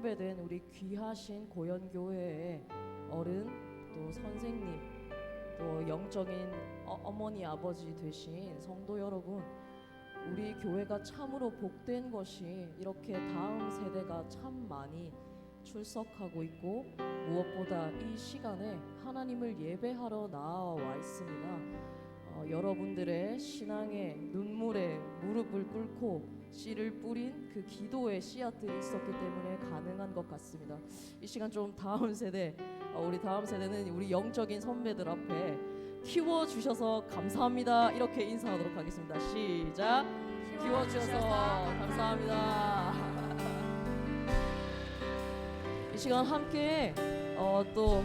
선배된 우리 귀하신 고연교회의 어른 또 선생님 또 영적인 어, 어머니 아버지 되신 성도 여러분 우리 교회가 참으로 복된 것이 이렇게 다음 세대가 참 많이 출석하고 있고 무엇보다 이 시간에 하나님을 예배하러 나와 있습니다. 어, 여러분들의 신앙의 눈물에 무릎을 꿇고 씨를 뿌린 그 기도의 씨앗들이 있었기 때문에 가능한 것 같습니다. 이 시간 좀 다음 세대, 어, 우리 다음 세대는 우리 영적인 선배들 앞에 키워 주셔서 감사합니다. 이렇게 인사하도록 하겠습니다. 시작. 키워 주셔서 감사합니다. 이 시간 함께 어, 또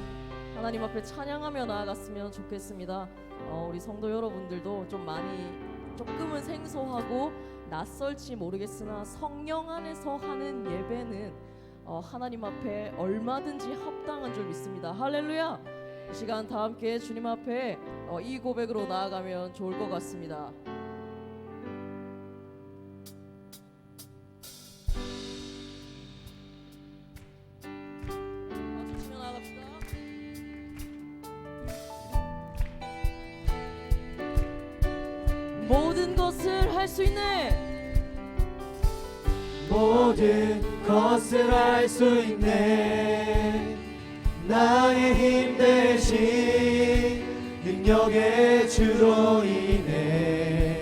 하나님 앞에 찬양하며 나아갔으면 좋겠습니다. 어, 우리 성도 여러분들도 좀 많이 조금은 생소하고 낯설지 모르겠으나 성령 안에서 하는 예배는 어, 하나님 앞에 얼마든지 합당한 줄 믿습니다. 할렐루야! 이 시간 다 함께 주님 앞에 어, 이 고백으로 나아가면 좋을 것 같습니다. 수 있네 나의 힘 대신 능력의 주로 인해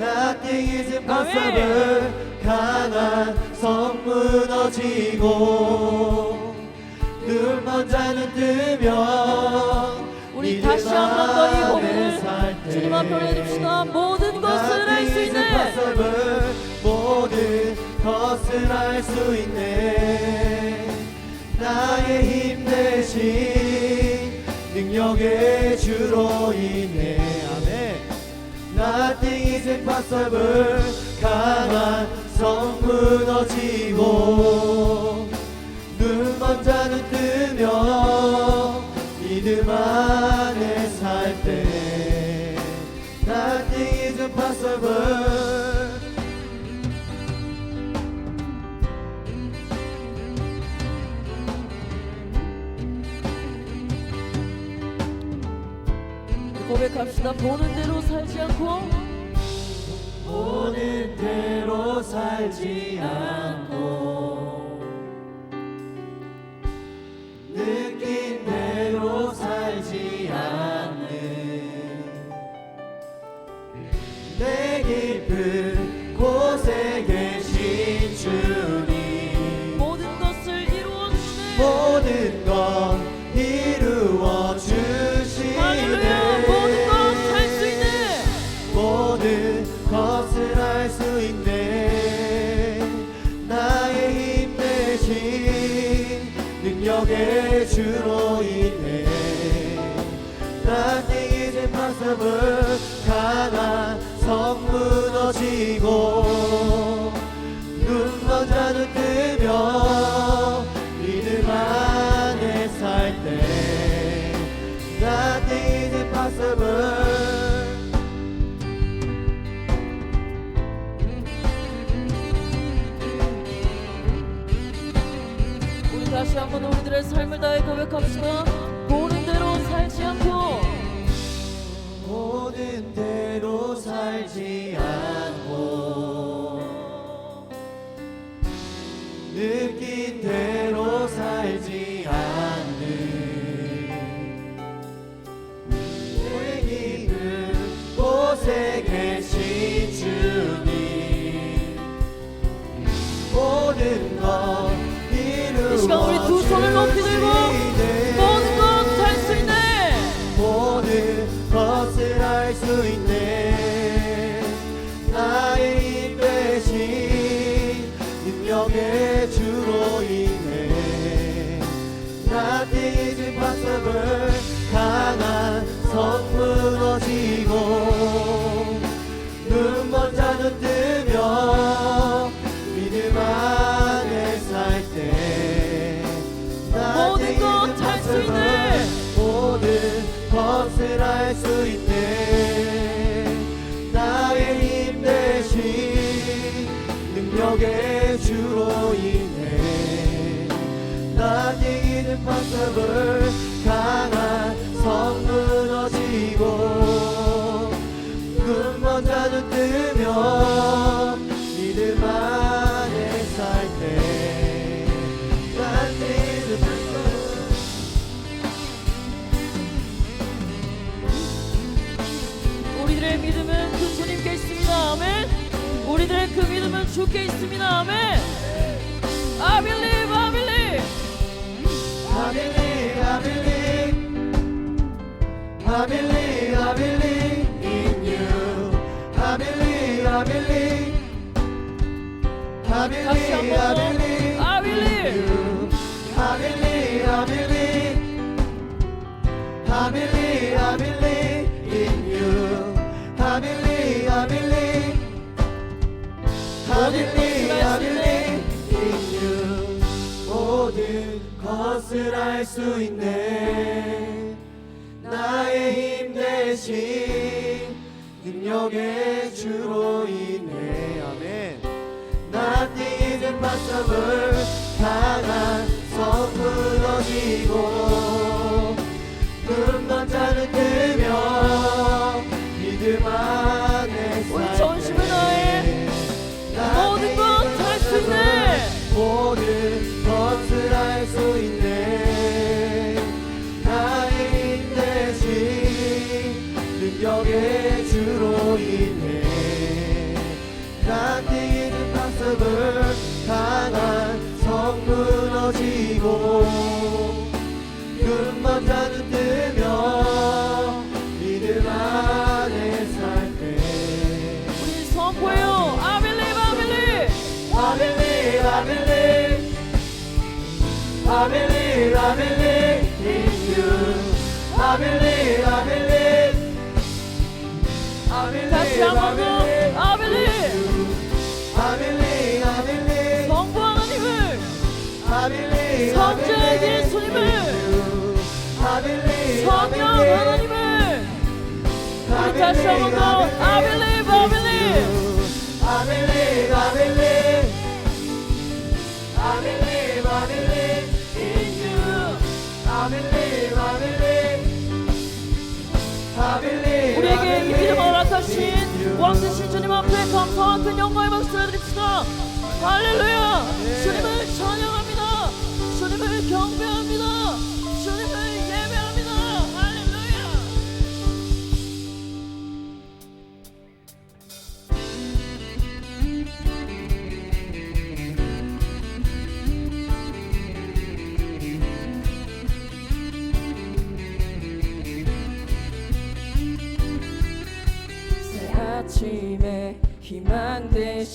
Nothing is impossible 강한 성 무너지고 눈먼 자는 뜨면 우리 다시 한 번 더 이 고백을. 주님 앞에 올려드립시다. 모든 것을 할수 있네. 것을 할수 있네. 나의 힘 대신 능력의 주로 인해. 아멘. Nothing is impossible. 강한 성 무너지고 눈먼 자는 뜨면 믿음 안에 살 때. Nothing is impossible 고백합시다. 보는 대로 살지 않고 보는 대로 살지 않고 느낀 대로 살지 않는 내 깊은 곳에 impossible 강한 성 무너지고 눈먼 자는 뜨며 믿음 안에 살 때 Nothing is impossible 우리 다시 한번 우리들의 삶을 다해 고백합시다. 모든 대로 살지 않고 느낀 대로 살지 않는 내 깊은 곳에 계신 주님 모든 것 이루어 이 시간 우리 두 손을 높이 I believe, I believe in you. I believe, I believe, I 다시 believe, 한 I 번 더. believe I in believe. you. I believe, I believe, I believe, I believe in you. I believe, I believe, I believe, I believe in you. 모든 것을 알 수 있네 나의 힘 대신 능력의 주로 인해. 아멘. Is impossible. 강한 성 무너지고 무너지고 눈먼 자는 뜨며 믿음 안에 살때 우리 선포해요. I believe, I believe. I believe, I believe, I believe, I believe in you. I believe, I believe, I believe, 다시 한번 더. 한번 더. I believe, I believe. I believe, I believe, I believe, I believe in you. I believe, I believe, I believe. 우리에게 이 믿음을 허락하신. 왕되신 주님 앞에 감사와 큰 영광의 박수를 드립시다. 할렐루야. 주님을 찬양합니다. 주님을 경배합니다.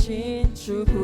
희망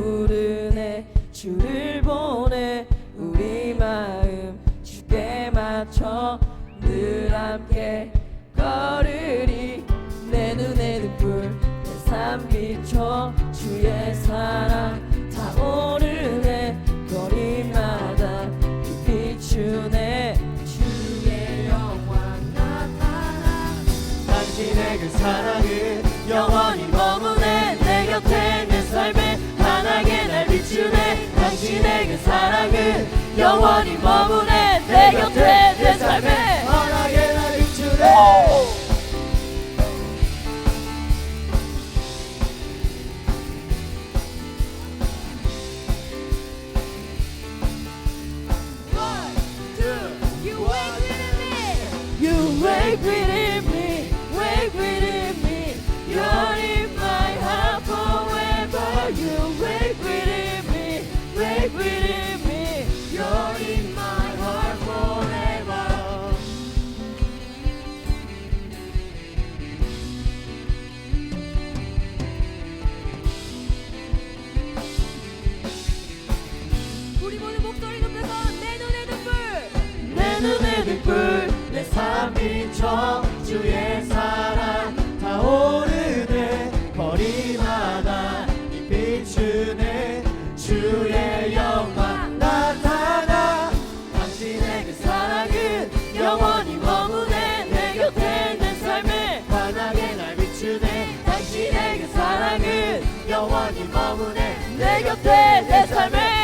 눈에 등불 내삶 비춰 주의 사랑 타오르네. 거리마다 이 비추네 주의 영광 나타나. 당신의 그 사랑은 영원히 머무네. 내 곁에 내 삶에 환하게 날 비추네. 당신의 그 사랑은 영원히 머무네. 내 곁에 내 삶에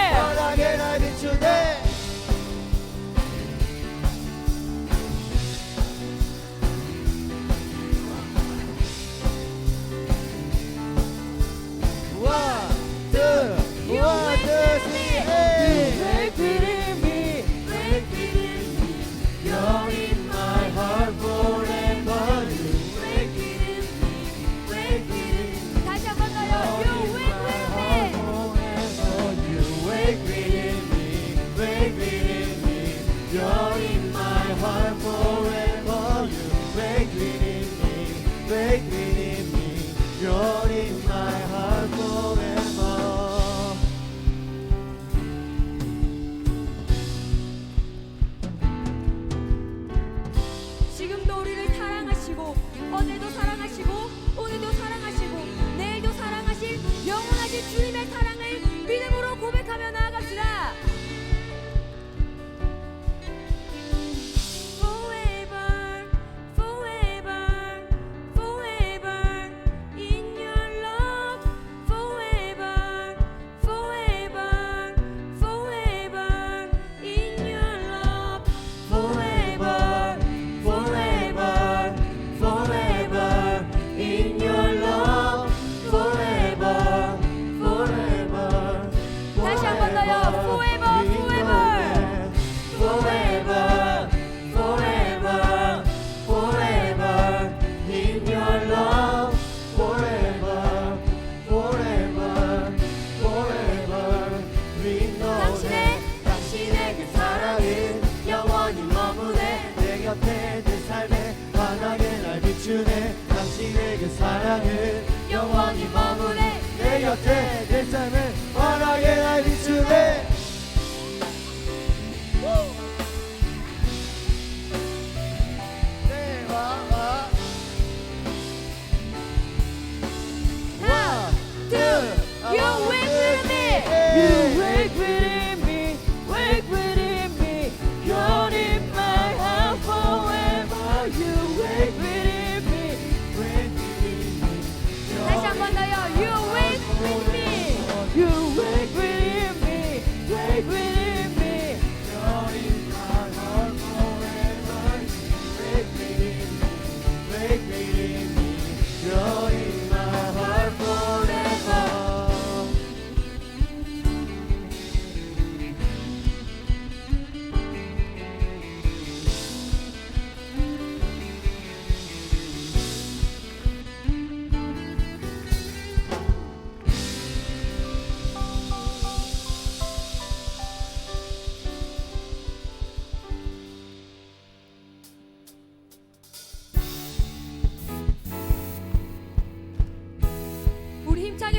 You wake me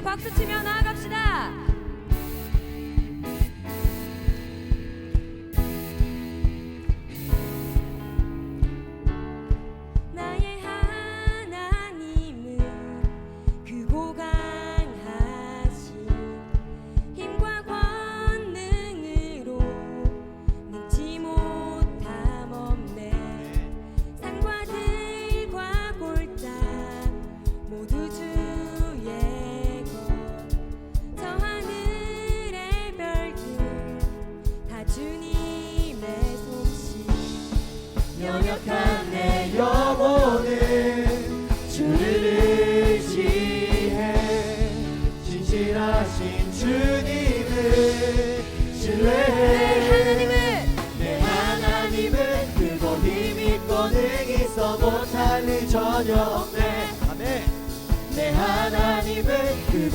박수 치며 나아갑시다.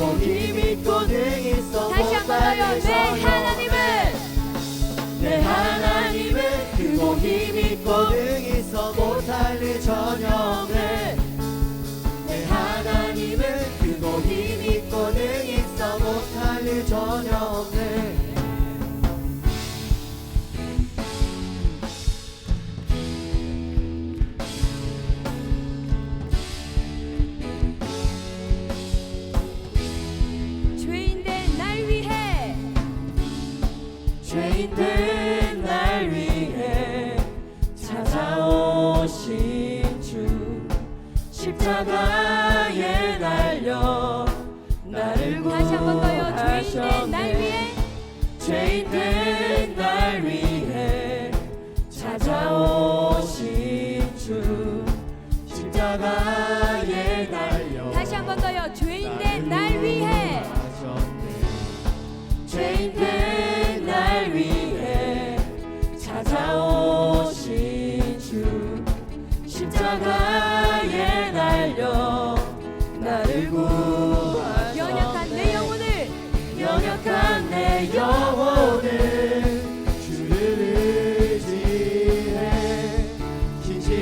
믿고 네 믿고 능 있어 다시 한번요내 네, 하나님을 내 네, 하나님을 그고 힘 있고 in.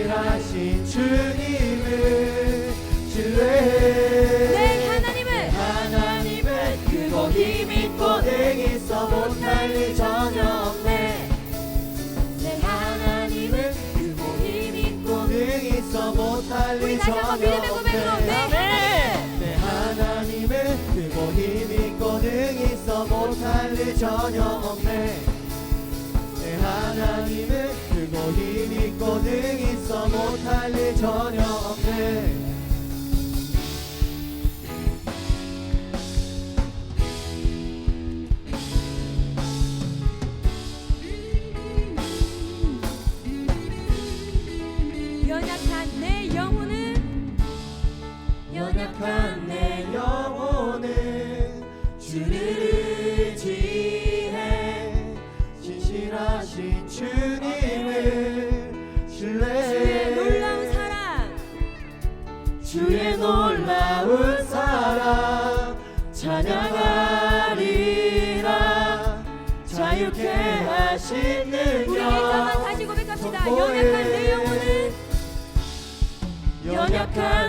하신 주님을 신뢰해. 내 하나님을 하나님을 그거 힘있고 내게서 못할 일 전혀 없네. 내 하나님을 그거 힘있고 내게서 못할 일 전혀 없네. 내 하나님을. 그거 힘있고 내게서 못할 일 전혀 없네. 내 하나님을 힘있고 등 있어 못할 일 전혀 없네. time.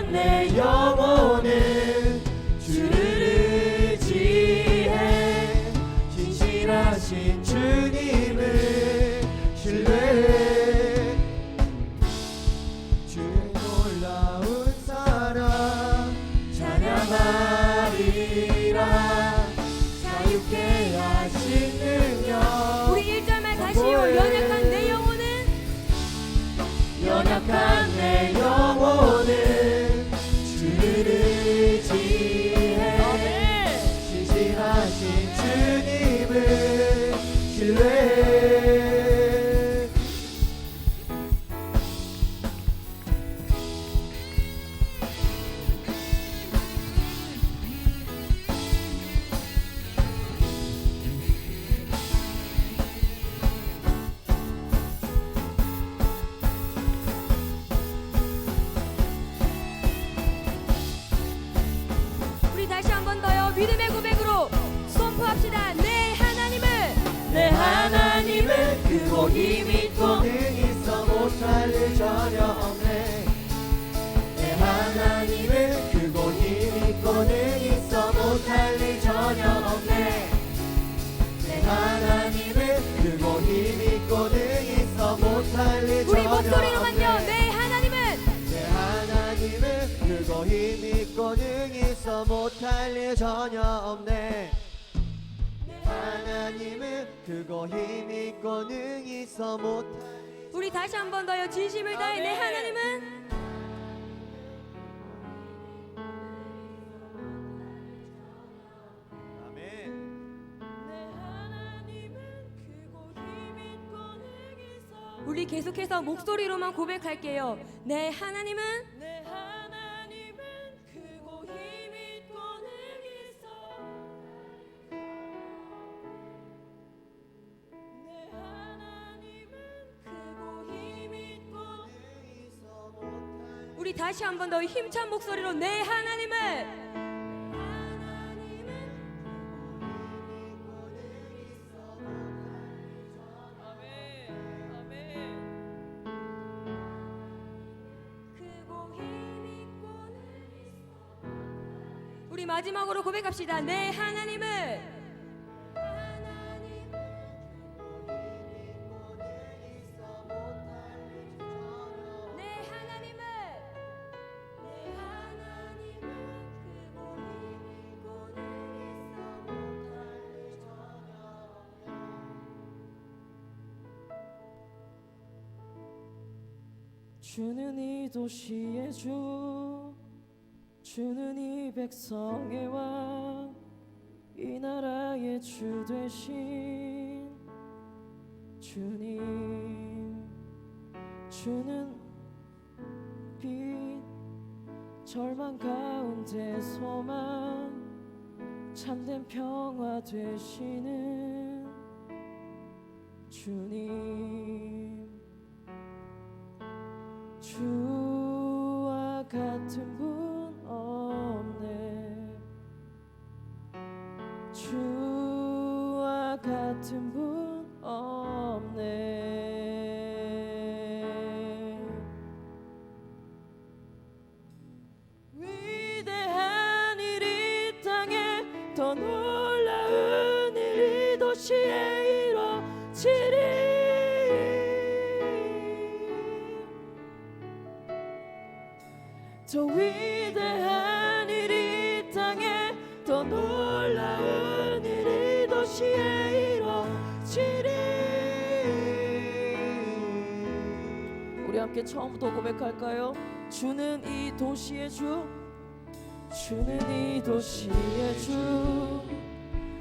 못할 일 전혀 없네. 하나님은 그거 힘 있고 능 있어 못할 우리 다시 한 번 더요. 진심을 다해. 내 아멘. 하나님은. 아멘. 크고 우리 계속해서 목소리로만 고백할게요. 내내 하나님은 우리 다시 한번 더 힘찬 목소리로 내 우리 마지막으로 고백합시다. 내 하나님은 도시의 주 주는 이 백성의 왕이 나라의 주 되신 주님. 주는 빛 절망 가운데 소망 참된 평화 되시는 주님 주와 같은 더 위대한 일이 땅에 더 놀라운 일이 도시에 이루어지리 우리 함께 처음부터 고백할까요? 주는 이 도시의 주 주는 이 도시의 주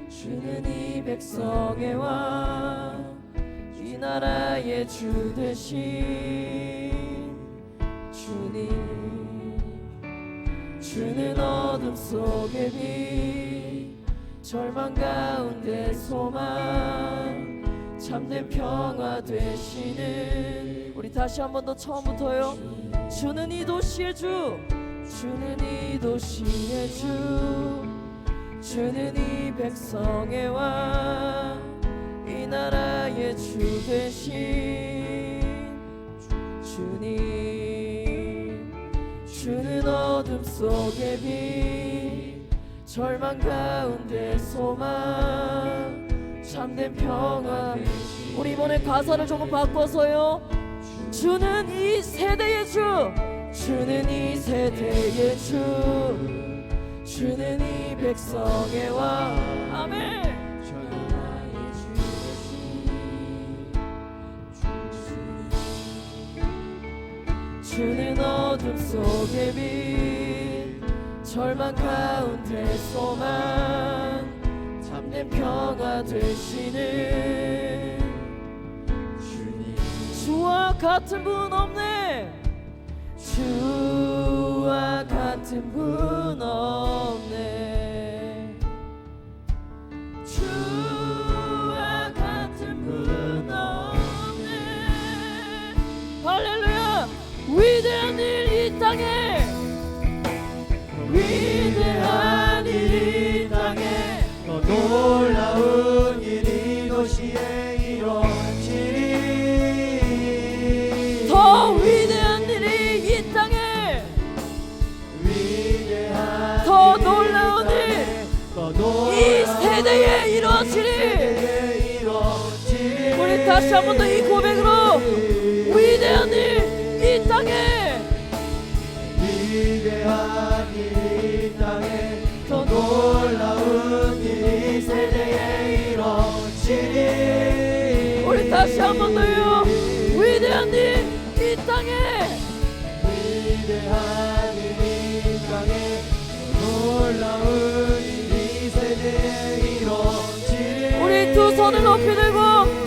주는 이 백성의 왕이 나라의 주 되신 주님 주는 어둠 속의 빛 절망 가운데 소망 참된 평화 되시는 우리 다시 한 번 더 처음부터요. 주는 이 도시의 주 주는 이 도시의 주 주는 이 백성의 왕이 나라의 주 되신 주님 주는 어둠 속의 빛 절망 가운데 소망 참된 평화 우리 이번에 가사를 조금 바꿔서요. 주는 이 세대의 주 주는 이 세대의 주 주는 이 백성의 왕. 아멘 주는 어둠 속의 빛 절망 가운데 소망. 참된 평화 되시는 주님. 주와 같은 분 없네. 주와 같은 분 없네 다시 한 번 더 이 고백으로 위대한 일 이 땅에. 위대한 일이 땅에 더 놀라운 일이 세대에 이루어지리. 우리 다시 한 번 더요. 위대한 일 이 땅에. 위대한 일이 땅에 놀라운 일이 세대에 이루어지리. 우리 두 손을 높이 들고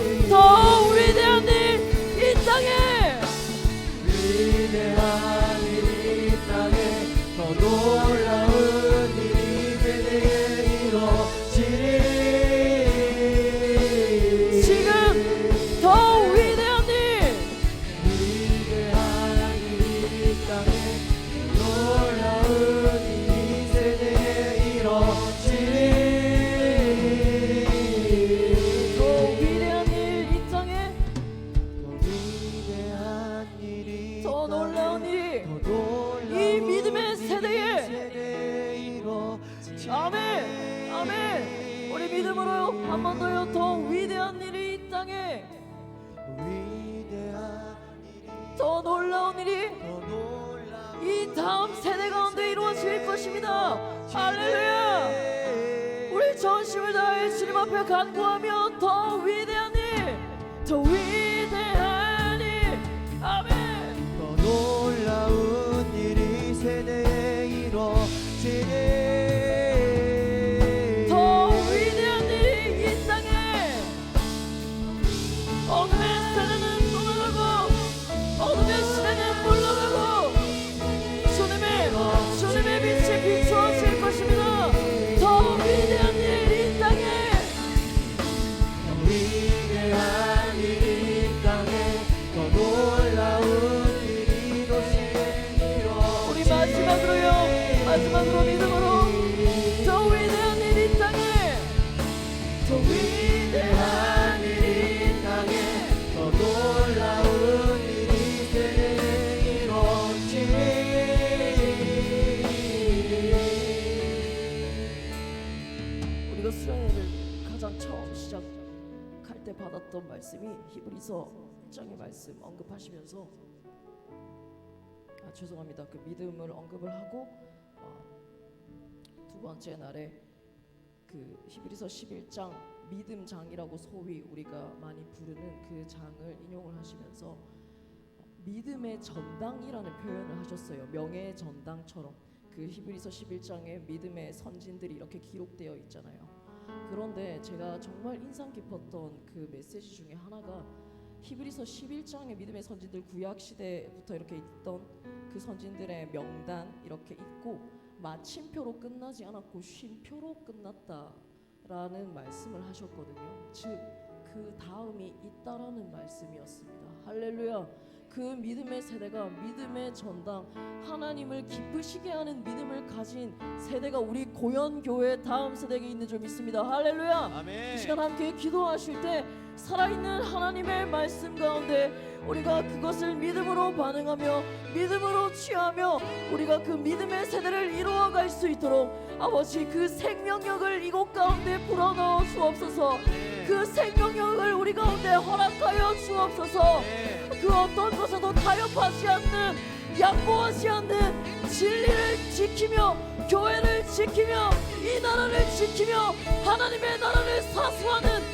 1장의 말씀 언급하시면서 아 죄송합니다. 그 믿음을 언급을 하고 어, 두 번째 날에 그 히브리서 11장 믿음 장이라고 소위 우리가 많이 부르는 그 장을 인용을 하시면서 어, 믿음의 전당이라는 표현을 하셨어요. 명예의 전당처럼. 그 히브리서 11장에 믿음의 선진들이 이렇게 기록되어 있잖아요. 그런데 제가 정말 인상 깊었던 그 메시지 중에 하나가 히브리서 11장의 믿음의 선진들 구약 시대부터 이렇게 있던 그 선진들의 명단 이렇게 있고 마침표로 끝나지 않았고 쉼표로 끝났다라는 말씀을 하셨거든요. 즉 그 다음이 있다라는 말씀이었습니다. 할렐루야. 그 믿음의 세대가 믿음의 전당 하나님을 기쁘시게 하는 믿음을 가진 세대가 우리 고연 교회 다음 세대에 있는 줄 믿습니다. 할렐루야. 아멘 이 시간 함께 기도하실 때 살아있는 하나님의 말씀 가운데 우리가 그것을 믿음으로 반응하며 믿음으로 취하며 우리가 그 믿음의 세대를 이루어갈 수 있도록 아버지 그 생명력을 이곳 가운데 불어넣어 주옵소서. 그 생명력을 우리 가운데 허락하여 주옵소서. 그 어떤 것에도 타협하지 않는 양보하지 않는 진리를 지키며 교회를 지키며 이 나라를 지키며 하나님의 나라를 사수하는